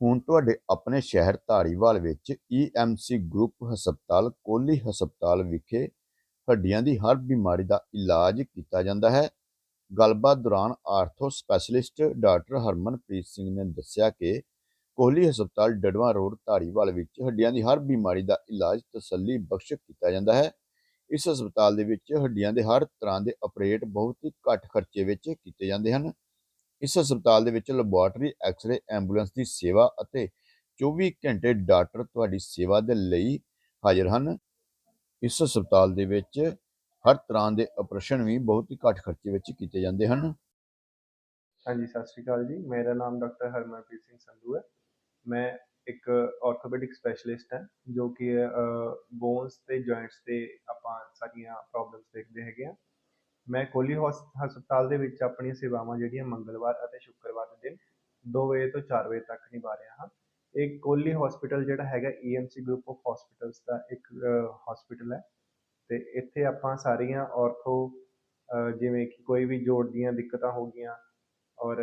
ਹੁਣ ਤੁਹਾਡੇ ਆਪਣੇ ਸ਼ਹਿਰ ਧਾਰੀਵਾਲ ਵਿੱਚ ਈਐਮਸੀ ਗਰੁੱਪ ਹਸਪਤਾਲ, ਕੋਹਲੀ ਹਸਪਤਾਲ ਵਿਖੇ ਹੱਡੀਆਂ ਦੀ ਹਰ ਬਿਮਾਰੀ ਦਾ ਇਲਾਜ ਕੀਤਾ ਜਾਂਦਾ ਹੈ। ਗੱਲਬਾਤ ਦੌਰਾਨ ortho specialist doctor Harmanpreet Singh ਨੇ ਦੱਸਿਆ ਕਿ ਕੋਹਲੀ ਹਸਪਤਾਲ ਡੜਵਾ ਰੋਡ ਧਾਰੀਵਾਲ ਵਿੱਚ ਹੱਡੀਆਂ ਦੀ ਹਰ ਬਿਮਾਰੀ ਦਾ ਇਲਾਜ ਤਸੱਲੀ ਬਖਸ਼ ਕੀਤਾ ਜਾਂਦਾ ਹੈ। ਇਸ ਹਸਪਤਾਲ ਦੇ ਵਿੱਚ ਹੱਡੀਆਂ ਦੇ ਹਰ ਤਰ੍ਹਾਂ ਦੇ ਆਪਰੇਟ ਬਹੁਤ ਹੀ ਘੱਟ ਖਰਚੇ ਵਿੱਚ ਕੀਤੇ ਜਾਂਦੇ ਹਨ। ਇਸ ਹਸਪਤਾਲ ਦੇ ਵਿੱਚ ਲੈਬੋਰੇਟਰੀ, ਐਕਸ-ਰੇ, ਐਂਬੂਲੈਂਸ ਦੀ ਸੇਵਾ ਅਤੇ 24 ਘੰਟੇ ਡਾਕਟਰ ਤੁਹਾਡੀ ਸੇਵਾ ਦੇ ਲਈ ਹਾਜ਼ਰ ਹਨ। ਇਸ ਹਸਪਤਾਲ ਦੇ ਵਿੱਚ ਹਰ ਤਰ੍ਹਾਂ ਦੇ ਆਪਰੇਸ਼ਨ ਵੀ ਬਹੁਤ ਹੀ ਘੱਟ ਖਰਚੇ ਵਿੱਚ ਕੀਤੇ ਜਾਂਦੇ ਹਨ। ਹਾਂਜੀ, ਸਤਿ ਸ਼੍ਰੀ ਅਕਾਲ ਜੀ। ਮੇਰਾ ਨਾਮ ਡਾਕਟਰ ਹਰਮਨਪ੍ਰੀਤ ਸਿੰਘ ਸੰਧੂ ਹੈ। ਮੈਂ ਇੱਕ ਆਰਥੋਪੈਡਿਕ ਸਪੈਸ਼ਲਿਸਟ ਹਾਂ, ਜੋ ਕਿ ਬੋਨਸ ਤੇ ਜੁਆਇੰਟਸ ਤੇ ਆਪਾਂ ਸਾਰੀਆਂ ਪ੍ਰੋਬਲਮਸ ਦੇਖਦੇ ਹੈਗੇ ਆ ਮੈਂ ਕੋਲੀ ਹੌਸ- ਹਸਪਤਾਲ ਦੇ ਵਿੱਚ ਆਪਣੀਆਂ ਸੇਵਾਵਾਂ ਜਿਹੜੀਆਂ ਮੰਗਲਵਾਰ ਅਤੇ ਸ਼ੁੱਕਰਵਾਰ ਦੇ ਦਿਨ 2 ਵਜੇ ਤੋਂ 4 ਵਜੇ ਤੱਕ ਨਿਭਾ ਰਿਹਾ ਹਾਂ। ਇਹ ਕੋਲੀ ਹਸਪੀਟਲ ਜਿਹੜਾ ਹੈਗਾ ਈਐਮਸੀ ਗਰੁੱਪ ਆਫ ਹਸਪੀਟਲਸ ਦਾ ਇੱਕ ਹਸਪੀਟਲ ਹੈ। ਤੇ ਇੱਥੇ ਆਪਾਂ ਸਾਰੀਆਂ ਆਰਥੋ ਜਿਵੇਂ ਕਿ ਕੋਈ ਵੀ ਜੋੜ ਦੀਆਂ ਦਿੱਕਤਾਂ ਹੋ ਗਈਆਂ ਔਰ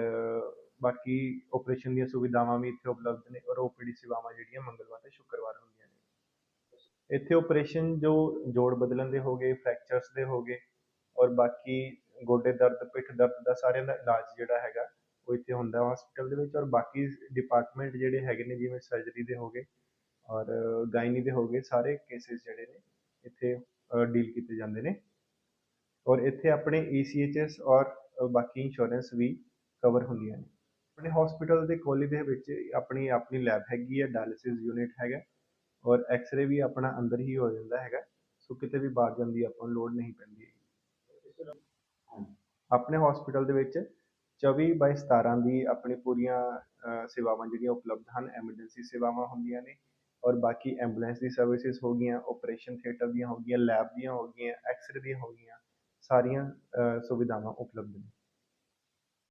ਬਾਕੀ ਆਪਰੇਸ਼ਨ ਦੀਆਂ ਸੁਵਿਧਾਵਾਂ ਵੀ ਇੱਥੇ ਉਪਲਬਧ ਨੇ ਔਰ ਓਪੀਡੀ ਸੇਵਾਵਾਂ ਜਿਹੜੀਆਂ ਮੰਗਲਵਾਰ ਤੇ ਸ਼ੁੱਕਰਵਾਰ ਹੁੰਦੀਆਂ ਨੇ। ਇੱਥੇ ਆਪਰੇਸ਼ਨ ਜੋ ਜੋੜ ਬਦਲਣ ਦੇ ਹੋਗੇ ਫ੍ਰੈਕਚਰਸ ਦੇ ਹੋਗੇ ਔਰ ਬਾਕੀ ਗੋਡੇ ਦਰਦ, ਪਿੱਠ ਦਰਦ ਦਾ ਸਾਰਿਆਂ ਦਾ ਇਲਾਜ ਜਿਹੜਾ ਹੈਗਾ, ਉਹ ਇੱਥੇ ਹੁੰਦਾ ਹਸਪੀਟਲ ਦੇ ਵਿੱਚ ਔਰ ਬਾਕੀ ਡਿਪਾਰਟਮੈਂਟ ਜਿਹੜੇ ਹੈਗੇ ਨੇ, ਜਿਵੇਂ ਸਰਜਰੀ ਦੇ ਹੋਗੇ ਔਰ ਗਾਇਨੀ ਦੇ ਹੋਗੇ ਸਾਰੇ ਕੇਸਿਸ ਜਿਹੜੇ ਨੇ ਇੱਥੇ ਡੀਲ ਕੀਤੇ ਜਾਂਦੇ ਨੇ। ਔਰ ਇੱਥੇ ਆਪਣੇ ECHS ਔਰ ਬਾਕੀ ਇੰਸ਼ੋਰੈਂਸ ਵੀ ਕਵਰ ਹੁੰਦੀਆਂ ਨੇ। ਆਪਣੇ ਹਸਪੀਟਲ ਦੇ ਕੋਲੀ ਦੇ ਵਿੱਚ ਆਪਣੀ ਆਪਣੀ ਲੈਬ ਹੈਗੀ ਹੈ ਡਾਇਲਿਸਿਸ ਯੂਨਿਟ ਹੈਗਾ ਔਰ ਐਕਸ-ਰੇ ਵੀ ਆਪਣਾ ਅੰਦਰ ਹੀ ਹੋ ਜਾਂਦਾ ਹੈਗਾ, ਸੋ ਕਿਤੇ ਵੀ ਬਾਹਰ ਜਾਣ ਦੀ ਆਪਾਂ ਨੂੰ ਲੋੜ ਨਹੀਂ ਪੈਂਦੀ ਹੈਗੀ। ਆਪਣੇ ਹਸਪੀਟਲ ਦੇ ਵਿੱਚ 24 ਬਾਈ 17 ਦੀ ਆਪਣੀ ਪੂਰੀਆਂ ਸੇਵਾਵਾਂ ਜਿਹੜੀਆਂ ਉਪਲਬਧ ਹਨ ਐਮਰਜੈਂਸੀ ਸੇਵਾਵਾਂ ਹੁੰਦੀਆਂ ਨੇ ਔਰ ਬਾਕੀ ਐਂਬੂਲੈਂਸ ਦੀ ਸਰਵਿਸਿਜ਼ ਹੋ ਗਈਆਂ ਆਪਰੇਸ਼ਨ ਥੀਏਟਰ ਦੀਆਂ ਹੋ ਗਈਆਂ ਲੈਬ ਦੀਆਂ ਹੋ ਗਈਆਂ ਐਕਸਰੇ ਦੀਆਂ ਹੋ ਗਈਆਂ, ਸਾਰੀਆਂ ਸੁਵਿਧਾਵਾਂ ਉਪਲਬਧ ਨੇ।